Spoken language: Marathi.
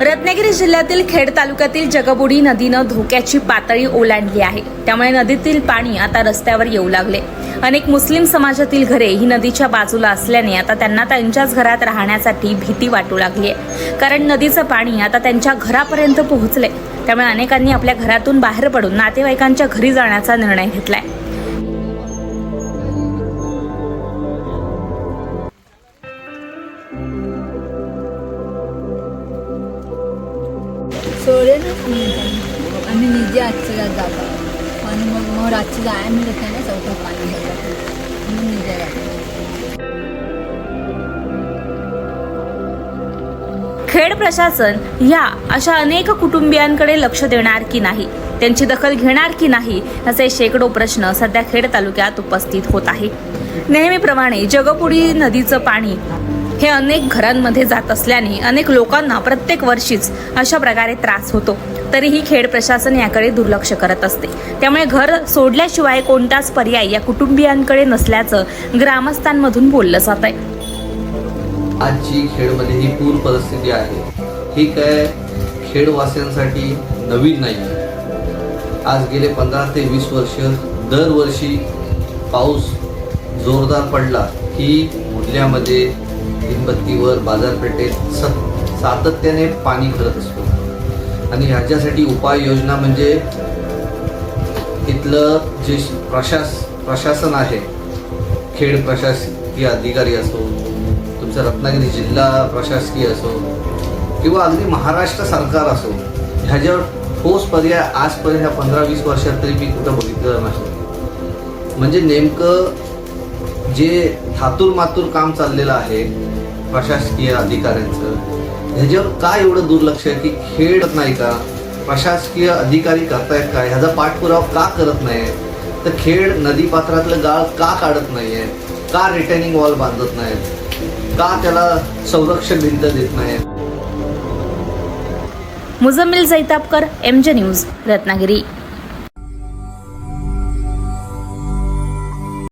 रत्नागिरी जिल्ह्यातील खेड तालुक्यातील जगबुडी नदीनं धोक्याची पातळी ओलांडली आहे. त्यामुळे नदीतील पाणी आता रस्त्यावर येऊ लागले. अनेक मुस्लिम समाजातील घरे ही नदीच्या बाजूला असल्याने आता त्यांना त्यांच्याच घरात राहण्यासाठी भीती वाटू लागली आहे कारण नदीचं पाणी आता त्यांच्या घरापर्यंत पोहोचले त्यामुळे अनेकांनी आपल्या घरातून बाहेर पडून नातेवाईकांच्या घरी जाण्याचा निर्णय घेतलाय. सोडेनच नाही आम्ही निजे आजची रात जातो आणि मग मग रातची जायला मिळत नाही ना पाणी म्हणून जातो खेड प्रशासन या अशा अनेक कुटुंबियांकडे लक्ष देणार की नाही? त्यांची दखल घेणार की नाही? असे शेकडो प्रश्न सध्या खेड तालुक्यात उपस्थित होत आहे नेहमीप्रमाणे जगपुडी नदीचं पाणी हे अनेक घरांमध्ये जात असल्याने अनेक लोकांना प्रत्येक वर्षीच अशा प्रकारे त्रास होतो. तरीही खेड प्रशासन याकडे दुर्लक्ष करत असते. त्यामुळे घर सोडल्याशिवाय कोणताच पर्याय या कुटुंबियांकडे नसल्याचं ग्रामस्थांमधून बोललं जात आहे. आजची खेडमध्ये ही पूर परिस्थिती आहे ही काय खेडवासियांसाठी नवीन नाही. आज गेले पंधरा ते वीस वर्ष दरवर्षी पाऊस जोरदार पडला की मुंडल्यामध्ये दिनबत्तीवर बाजारपेठेत स सातत्याने पाणी करत असतो. आणि ह्याच्यासाठी उपाययोजना म्हणजे तिथलं जे प्रशास प्रशासन आहे खेड प्रशासकीय अधिकारी असो तुमचं रत्नागिरी जिल्हा प्रशासकीय असो किंवा अगदी महाराष्ट्र सरकार असो ह्याच्यावर ठोस पर्याय आजपर्यंत ह्या पंधरा वीस वर्षात तरी मी कुठं बघितलं नाही. म्हणजे नेमकं जे थातूर मातूर काम चाललेलं आहे प्रशासकीय अधिकाऱ्यांचं ह्याच्यावर का एवढं दुर्लक्ष आहे की खेळत नाही का? प्रशासकीय अधिकारी करतायत काय? ह्याचा पाठपुरावा का करत नाही तर खेळ नदीपात्रातलं गाळ का काढत नाहीये का रिटर्निंग वॉल बांधत नाहीत का त्याला संरक्षण भिंत देत नाहीत मुजम्मिल जैतापकर एमजे न्यूज रत्नागिरी.